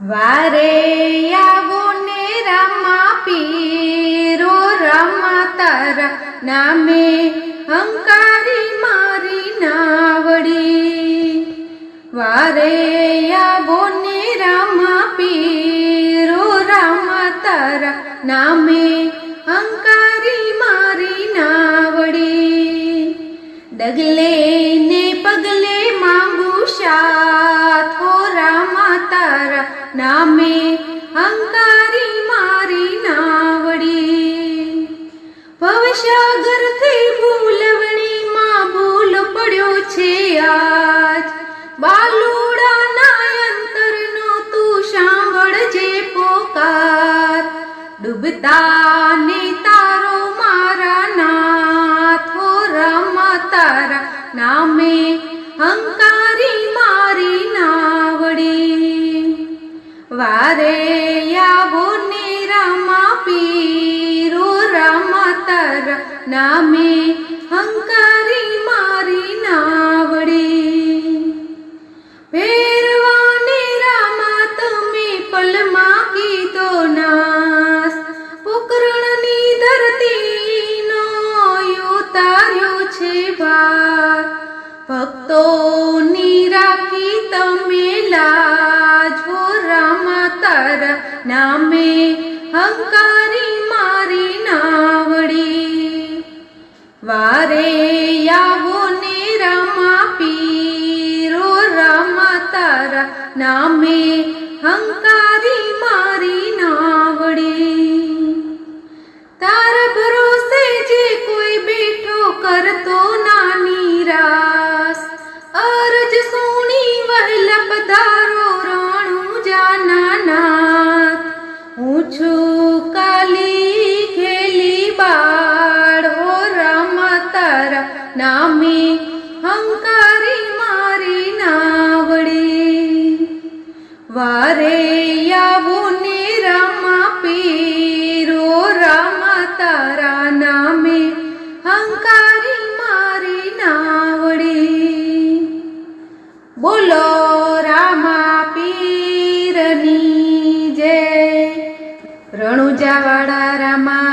વારે આવો ને રામા પીરો, રમા તારા નામે હંકારી મારી નાવડી. વારે આવો ને રામા પીરો, રમા તારા નામે હંકારી મારી નાવડી. ડગલે ને પગલે માંગુ શાથો, રામા તારા નામે હંકારી મારી નાવડી. ભવસાગરથી ભૂલવણીમાં ભૂલ પડ્યો છે આજ. બાલુડાના અંતરનો તું સાંભળજે પોકાર. ડૂબતા ને વારે આવો ને રામા પીરો રામા તારા નામે હંકારી મારી નાવડી. ફેરવાને રામા તમે પલમાં કીધો નાસ. પોકરણની ધરતીનો ઉતાર્યો છે ભાર. ભક્તોની રાખી તમે લાજો હંકારી મારી નાવડી. વારે આવો ને રામા પીરો રામા તારા નામે હંકારી મારી નાવડી. તારા ભરોસે જે કોઈ બેઠો કરતો ના નિરાશ. અરજ સોની વહેલા પધારો નામે હંકારી મારી નાવડે. વારે આવો ને રામા પીરો, રામા તારા નામે હંકારી મારી નાવડે. બોલો રામા પીરની જય. રણુજાવાળા રામા